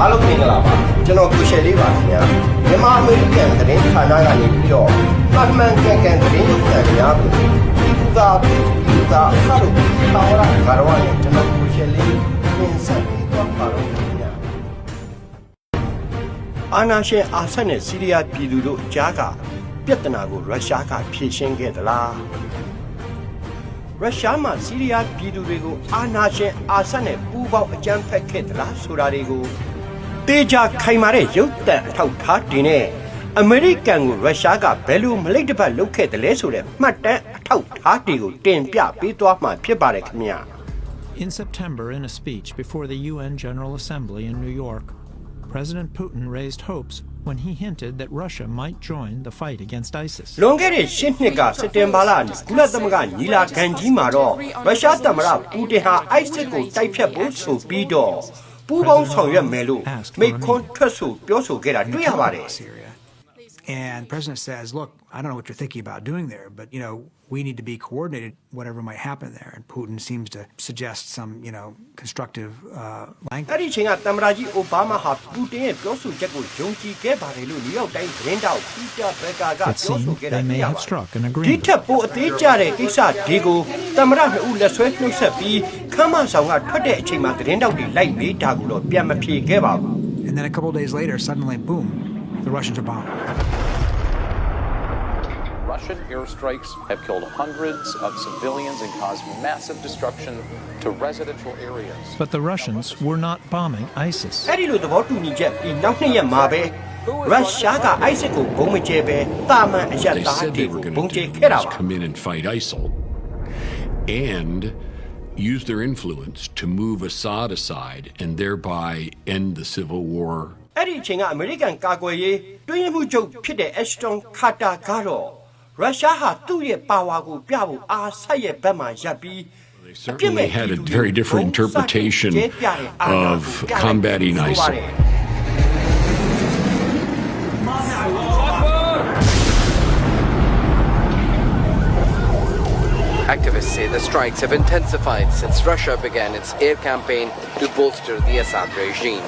အားလုံးမင်္ဂလာပါကျွန်တော်ကိုရှယ်လေးပါခင်ဗျာမြန်မာအမေရိကန်သတင်းဌာနကနေပြီးတော့မှန်မှန်ကန်ကန်သတင်းထုတ်ပြန်များကိုဒီကူသာဒီကူသာအခါလို့ပါဝရဂါရဝနဲ့ကျွန်တော်ကိုရှယ်လေးပြင်ဆက်ပြီးတော့ပါတော့ခင်ဗျာအာနာရှင်အာဆတ်နဲ့စီးရီးယားပြည်သူတို့ကြားကပြဿနာကိုရုရှားကဖြေရှင်းခဲ့သလားရုရှားမှစီးရီးယားပြည်သူတွေကိုအာဏာရှင်အာဆတ်နဲ့ပူးပေါင်းအကြမ်းဖက်ခဲ့သလားဆိုတာတွေကို တေချာခိုင်မာတဲ့ရုပ်သံအထောက်ထားတင်နဲ့အမေရိကန်ကိုရုရှားကဘယ်လိုမလိတ်တပတ်လုပ်ခဲ့တယ်လဲဆိုတဲ့မှတ်တမ်းအထောက်ထားတွေကိုတင်ပြပေးသွားမှာဖြစ်ပါတယ်ခင်ဗျာ In September, in a speech before the UN General Assembly in New York, President Putin raised hopes when he hinted that Russia might join the fight against ISIS. လွန်ခဲ့တဲ့ရှစ်နှစ်ကစက်တင်ဘာလကုလသမဂ္ဂညီလာခံကြီးမှာတော့ရုရှားသမ္မတပူတင်ဟာအိုက်စစ်ကိုတိုက်ဖြတ်ဖို့ဆိုပြီးတော့ ပူးပေါင်းဆောင်ရွက်မယ်လို့မိခွန်းထွက်ဆိုပြောဆိုခဲ့တာတွေ့ရပါတယ် Syria. And the president says, look, I don't know what you're thinking about doing there, but, you know, we need to be coordinated, whatever might happen there. And Putin seems to suggest some, you know, constructive uh, အဲ့ language. ဒီအချိန်ကသမ္မတကြီးအိုဘားမားဟာပူတင်ရဲ့ပြောဆိုချက်ကိုယုံကြည်ခဲ့ပါတယ်လို့နယူးယောက်တိုင်းသတင်းတောက်ပီတာဘက်ကက It ပြောဆို seemed ခဲ့တာ they may တွေ့ရ have ပါတယ် struck an ဒီ agreement. ထက်ပိုအသေးကျတဲ့ကိစ္စဒီကိုသမ္မတနှစ်ဦးလက်ဆွဲနှုတ်ဆက်ပြီးခမ်းမဆောင်ကထွက်တဲ့အချိန်မှာသတင်းတောက်တွေလိုက်မေးတာကိုတော့ပြန်မဖြေခဲ့ပါဘူး And then a couple of days later, suddenly, boom, the Russians are bombing. Russian airstrikes have killed hundreds of civilians and caused massive destruction to residential areas. But the Russians were not bombing ISIS. အဲ့ဒီလိုသဘောတူညီချက်ပြီးနောက်နှစ်ရက်မှာပဲရုရှားကအိုက်စစ်ကိုဘုံမကျဲပဲတာမန်အရက် they သား said တွေ they ကို were ဘုံ going ကျဲ to do ခဲ့တာ was ပါ come in and fight ISIL and use their influence to move Assad aside and thereby end the civil war အဲ့ဒီအချိန်ကအမေရိကန်ကာကွယ်ရေးတွင်းရမှုချုပ်ဖြစ်တဲ့ Ashton Carter ကတော့ ရုရှားဟာသူ့ရဲ့ပါဝါကိုပြဖို့အာဆတ်ရဲ့ဘက်မှာရပ်ပြီး They certainly had a very different interpretation of combating ISIL. say the strikes have intensified since Russia began its air campaign to bolster the Assad regime.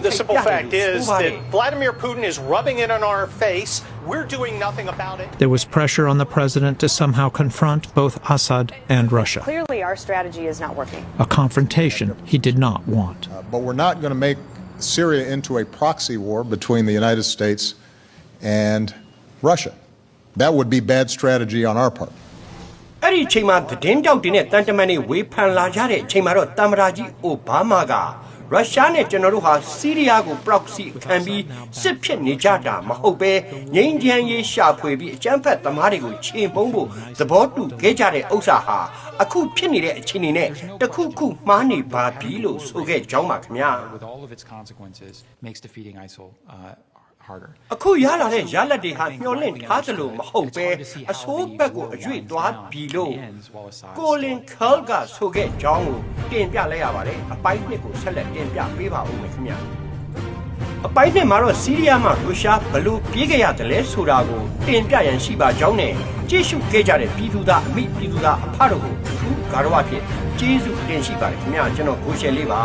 The simple fact is that Vladimir Putin is rubbing it in our face. We're doing nothing about it. There was pressure on the president to somehow confront both Assad and Russia. Clearly, our strategy is not working. A confrontation he did not want. Uh, but we're not going to make Syria into a proxy war between the United States and Russia. That would be bad strategy on our part. အဲ့ဒီအချိန်မှာသတင်းတောက်တွေနဲ့တန်တမန်တွေဝေဖန်လာကြတဲ့အချိန်မှာတော့တမ္မရာကြီးအိုဘားမားကရုရှားနဲ့ကျွန်တော်တို့ဟာစီးရီးယားကို proxy ခံပြီးစစ်ဖြစ်နေကြတာမဟုတ်ပဲငြိမ်းချမ်းရေးရှာဖွေပြီးအကြမ်းဖက်သမားတွေကိုခြေမှုန်းဖို့သဘောတူခဲ့ကြတဲ့ဥစ္စာဟာအခုဖြစ်နေတဲ့အခြေအနေနဲ့တစ်ခုခုမှားနေပါပြီလို့ဆိုခဲ့ကြောင်းပါခင်ဗျာ with all of its consequences, makes defeating ISIL uh, harder. အခုရလာတဲ့ရလက်တွေဟာမျောလင့်ထားသလိုမဟုတ်ပဲအဆိုးဘက်ကိုအရွေ့သွားပြီလို့ကိုလင်ခဲလ်ကဆိုခဲ့ကြောင်းကိုတင်ပြလိုက်ရပါတယ်အပိုင်းနှစ်ကိုဆက်လက်တင်ပြပေးပါဦးမယ်ခင်ဗျာအပိုင်းနှစ်မှာတော့စီးရီးယားမှာရုရှားဘလို့ပြေးကြရတယ်လဲဆိုတာကိုတင်ပြရန်ရှိပါကြောင်းနဲ့ကြည့်ရှုခဲ့ကြတဲ့ပြည်သူသားအမိပြည်သူသားအဖတို့ကိုသူဂါရဝဖြစ်ကျေးဇူးတင်ရှိပါတယ်ခင်ဗျာကျွန်တော်ကိုရှယ်လေးပါ